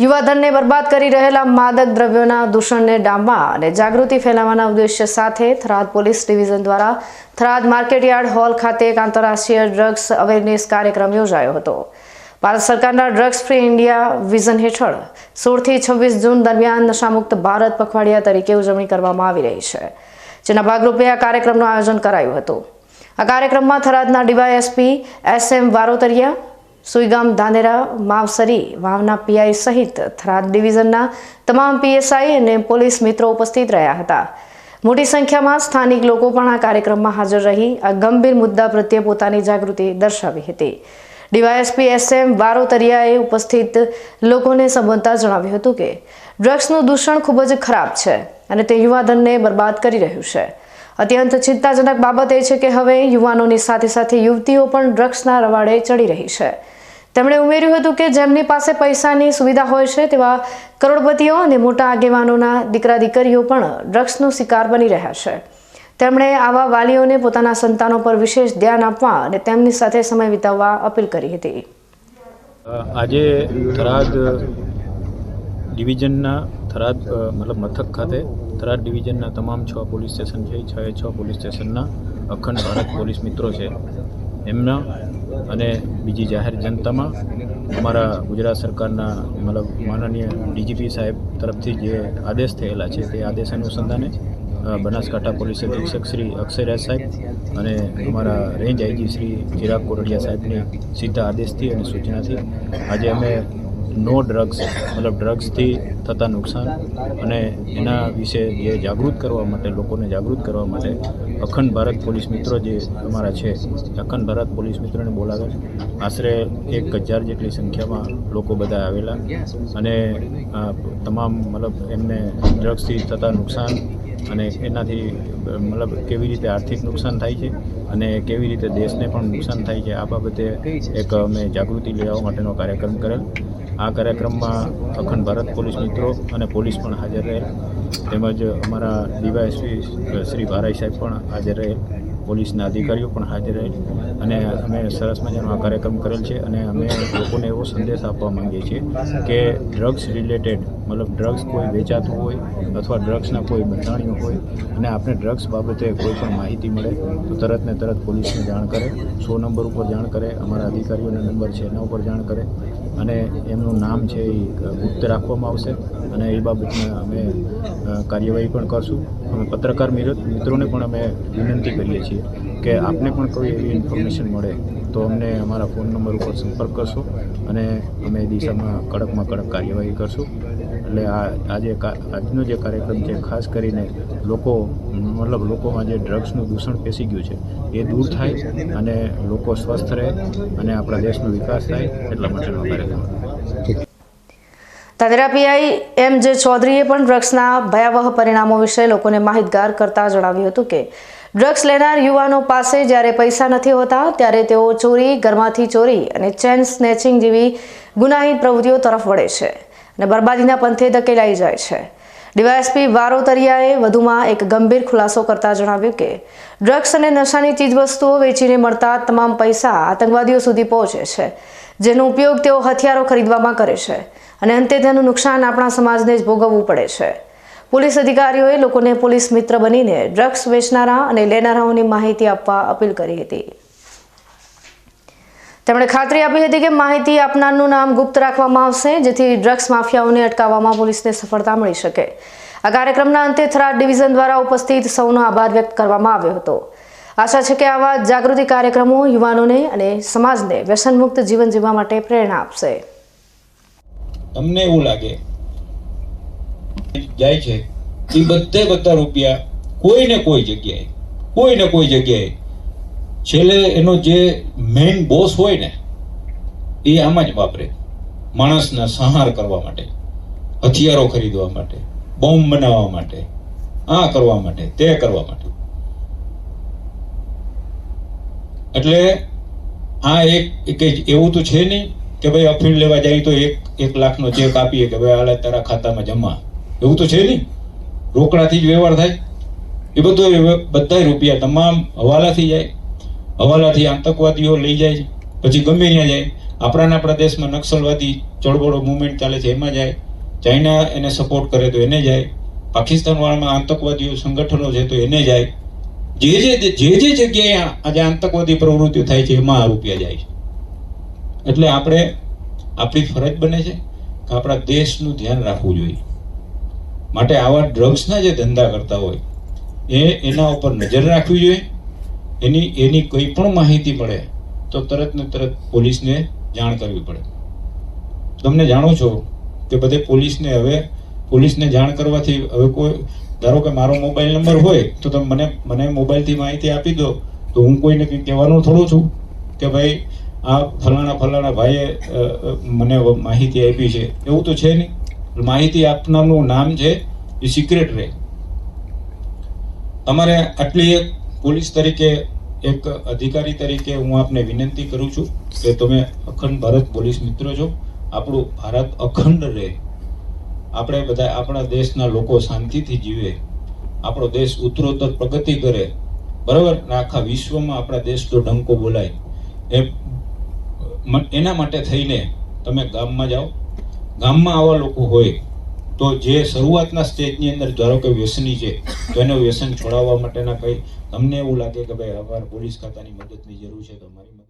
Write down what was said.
યુવાધનને બરબાદ કરી રહેલા માદક દ્રવ્યોના દૂષણને ડામવા અને જાગૃતિ ફેલાવવાના ઉદ્દેશ્ય સાથે થરાદ પોલીસ ડિવિઝન દ્વારા થરાદ માર્કેટયાર્ડ હોલ ખાતે એક આંતરરાષ્ટ્રીય ડ્રગ્સ અવેરનેસ કાર્યક્રમ યોજાયો હતો. ભારત સરકારના ડ્રગ્સ ફ્રી ઇન્ડિયા વિઝન હેઠળ સોળથી છવ્વીસ જૂન દરમિયાન નશામુક્ત ભારત પખવાડિયા તરીકે ઉજવણી કરવામાં આવી રહી છે, જેના ભાગરૂપે આ કાર્યક્રમનું આયોજન કરાયું હતું. આ કાર્યક્રમમાં થરાદના DYSP S M Varotariya Suigam Dhanera Mavsari વાવના PI સહિત થરાદ ડિવિઝનના તમામ પીએસઆઈ અને પોલીસ મિત્રો ઉપસ્થિત રહ્યા હતા. મોટી સંખ્યામાં સ્થાનિક લોકો પણ આ કાર્યક્રમમાં હાજર રહી, આ ગંભીર મુદ્દા પ્રત્યે પોતાની જાગૃતિ દર્શાવી હતી. ડીવાયએસપી એસએમ વારોતરિયાએ ઉપસ્થિત લોકોને સંબોધતા જણાવ્યું હતું કે, ડ્રગ્સનું દૂષણ ખૂબ જ ખરાબ છે અને તે યુવાધનને બરબાદ કરી રહ્યું છે. અત્યંત ચિંતાજનક બાબત એ છે કે હવે યુવાનોની સાથે સાથે યુવતીઓ પણ ડ્રગ્સના રવાડે ચડી રહી છે. તેમણે ઉમેર્યું હતું કે જેમની પાસે પૈસાની સુવિધા હોય છે તેવા કરોડપતિઓ અને મોટા આગેવાનોના દીકરા દીકરીઓ પણ ડ્રગ્સનો શિકાર બની રહ્યા છે. તેમણે આવા વાલીઓને પોતાના સંતાનો પર વિશેષ ધ્યાન આપવા અને તેમની સાથે સમય વિતાવવા અપીલ કરી હતી. આજે થરાદ ડિવિઝનના થરાદ મતલબ મથક ખાતે થરાદ ડિવિઝનના તમામ છ પોલીસ સ્ટેશન છે, છ છ પોલીસ સ્ટેશનના અખંડ ભારત પોલીસ મિત્રો છે. એમના અને બીજી જાહેર જનતામાં અમારા ગુજરાત સરકારના મતલબ માનનીય ડીજીપી સાહેબ તરફથી જે આદેશ થયેલા છે, તે આદેશ અનુસંધાને બનાસકાંઠા પોલીસ અધિક્ષક શ્રી અક્ષયરાજ સાહેબ અને અમારા રેન્જ આઈજી શ્રી ચિરાગ કોરડિયા સાહેબની સીધા આદેશથી અને સૂચનાથી આજે અમે નો ડ્રગ્સ મતલબ ડ્રગ્સથી થતા નુકસાન અને એના વિશે જે જાગૃત કરવા માટે, લોકોને જાગૃત કરવા માટે અખંડ ભારત પોલીસ મિત્રો જે અમારા છે, અખંડ ભારત પોલીસ મિત્રોને બોલાવે આશરે એક હજાર જેટલી સંખ્યામાં લોકો બધા આવેલા અને તમામ, મતલબ એમને ડ્રગ્સથી થતા નુકસાન અને એનાથી મતલબ કેવી રીતે આર્થિક નુકસાન થાય છે અને કેવી રીતે દેશને પણ નુકસાન થાય છે, આ બાબતે એક અમે જાગૃતિ લેવા માટેનો કાર્યક્રમ કરેલ. આ કાર્યક્રમમાં અખંડ ભારત પોલીસ મિત્રો અને પોલીસ પણ હાજર રહેલ. તેમજ અમારા ડીવાયએસપી શ્રી ભારાઈ સાહેબ પણ હાજર રહેલ. પોલીસના અધિકારીઓ પણ હાજર રહેલ અને અમે સરસ મજાનો આ કાર્યક્રમ કરેલ છે અને અમે લોકોને એવો સંદેશ આપવા માંગીએ છીએ કે ડ્રગ્સ રિલેટેડ, મતલબ ડ્રગ્સ કોઈ વેચાતું હોય અથવા ડ્રગ્સના કોઈ બંધાણીઓ હોય અને આપણે ડ્રગ્સ બાબતે કોઈ પણ માહિતી મળે, તો તરત ને તરત પોલીસને જાણ કરે, સો નંબર ઉપર જાણ કરે, અમારા અધિકારીઓના નંબર છે એના ઉપર જાણ કરે અને એમનું નામ છે એ ગુપ્ત રાખવામાં આવશે અને એ બાબતમાં અમે કાર્યવાહી પણ કરશું. અમે પત્રકાર મિત્ર- મિત્રોને પણ અમે વિનંતી કરીએ છીએ કે આપને પણ કોઈ એવી ઇન્ફોર્મેશન મળે તો અમને અમારા ફોન નંબર ઉપર સંપર્ક કરશો અને અમે દિશામાં કડકમાં કડક કાર્યવાહી કરશું. એટલે આ આજે આજનો જે કાર્યક્રમ છે, ખાસ કરીને લોકો મતલબ લોકોમાં જે ડ્રગ્સનું દૂષણ પેસી ગયું છે, એ દૂર થાય અને લોકો સ્વસ્થ રહે અને આપણા દેશનો વિકાસ થાય, એટલા માટેનો કાર્યક્રમ. તાદેરા પીઆઈ એમ જે ચૌધરીએ પણ ડ્રગ્સના ભયાવહ પરિણામો વિશે લોકોને માહિતગાર કરતા જણાવ્યું હતું કે ડ્રગ્સ લેનાર યુવાનો પાસે જ્યારે પૈસા નથી હોતા, ત્યારે તેઓ ચોરી, ઘરમાંથી ચોરી અને ચેન સ્નેચિંગ જેવી ગુનાહિત પ્રવૃત્તિઓ તરફ વળે છે અને બરબાદીના પંથે ધકેલાઈ જાય છે. ડીવાયએસપી વારોતરિયાએ વધુમાં એક ગંભીર ખુલાસો કરતા જણાવ્યું કે ડ્રગ્સ અને નશાની ચીજવસ્તુઓ વેચીને મળતા તમામ પૈસા આતંકવાદીઓ સુધી પહોંચે છે, જેનો ઉપયોગ તેઓ હથિયારો ખરીદવામાં કરે છે. અને અંતે તેનું નુકસાન આપણા સમાજને જ ભોગવવું પડે છે. પોલીસ અધિકારીઓએ લોકોને પોલીસ મિત્ર બનીને ડ્રગ્સ વેચનારા અને લેનારાઓની માહિતી આપવા અપીલ કરી હતી. તેમણે ખાતરી આપી હતી કે માહિતી આપનારનું નામ ગુપ્ત રાખવામાં આવશે, જેથી ડ્રગ્સ માફિયાઓને અટકાવવામાં પોલીસને સફળતા મળી શકે. આ કાર્યક્રમના અંતે થરાદ ડિવિઝન દ્વારા ઉપસ્થિત સૌનો આભાર વ્યક્ત કરવામાં આવ્યો હતો. આશા છે કે આવા જાગૃતિ કાર્યક્રમો યુવાનોને અને સમાજને વ્યસનમુક્ત જીવન જીવવા માટે પ્રેરણા આપશે. તમને એવું લાગે જાય છે, એ બધે બધા રૂપિયા કોઈ ને કોઈ જગ્યાએ, કોઈ ને કોઈ જગ્યાએ. છેલ્લે એનો જે મેઇન બોસ હોય ને, એ આમાં જ વાપરે માણસના સંહાર કરવા માટે, હથિયારો ખરીદવા માટે, બોમ્બ બનાવવા માટે, આ કરવા માટે, તે કરવા માટે. એટલે આ એક એવું તો છે નહીં કે ભાઈ અફીણ લેવા જાય તો એક એક લાખનો ચેક આપીએ કે ભાઈ હાલે તારા ખાતામાં જમા. એવું તો છે નહીં. રોકડાથી જ વ્યવહાર થાય. એ બધો બધા રૂપિયા તમામ હવાલાથી જાય. હવાલાથી આતંકવાદીઓ લઈ જાય પછી ગમે ત્યાં જાય. આપણાના પ્રદેશમાં નક્સલવાદી ચળવળો મુવમેન્ટ ચાલે છે, એમાં જાય. ચાઇના એને સપોર્ટ કરે તો એને જાય. પાકિસ્તાનવાળામાં આતંકવાદીઓ સંગઠનો છે તો એને જાય. જે જે જે જે જગ્યાએ આજે આતંકવાદી પ્રવૃત્તિઓ થાય છે, એમાં આ રૂપિયા જાય છે. એટલે આપણે આપણી ફરજ બને છે કે આપણા દેશનું ધ્યાન રાખવું જોઈએ. માટે આવા ડ્રગ્સના જે ધંધા કરતા હોય, એ એના ઉપર નજર રાખવી જોઈએ. એની એની કોઈ પણ માહિતી મળે, તો તરત ને તરત પોલીસને જાણ કરવી પડે. તમને જાણો છો કે બધે પોલીસને હવે, પોલીસને જાણ કરવાથી હવે કોઈ, ધારો કે મારો મોબાઈલ નંબર હોય, તો તમે મને મને મોબાઈલથી માહિતી આપી દો, તો હું કોઈને કંઈ કહેવાનો થોડો છું કે ભાઈ આ ફલાણા ફલાણા ભાઈએ મને માહિતી આપી છે. એવું તો છે નહીં. માહિતી આપનારનું નામ છે, એ સિક્રેટ રહે તમારે આટલી એક પોલીસ તરીકે, એક અધિકારી તરીકે હું આપને વિનંતી કરું છું કે તમે અખંડ ભારત પોલીસ મિત્રો છો. આપણું ભારત અખંડ રહે. આપણે બધા આપણા દેશના લોકો શાંતિથી જીવે. આપણો દેશ ઉત્તરોત્તર પ્રગતિ કરે. બરાબર? આખા વિશ્વમાં આપણા દેશનો ડંકો બોલાય. એ એના માટે થઈને તમે ગામમાં જાઓ. ગામમાં આવા લોકો હોય તો જે શરૂઆતના સ્ટેજની અંદર ધારો કે વ્યસની છે, તો એને વ્યસન છોડાવવા માટેના કંઈ તમને એવું લાગે કે ભાઈ અમારે પોલીસ ખાતાની મદદની જરૂર છે તો અમારી મદદ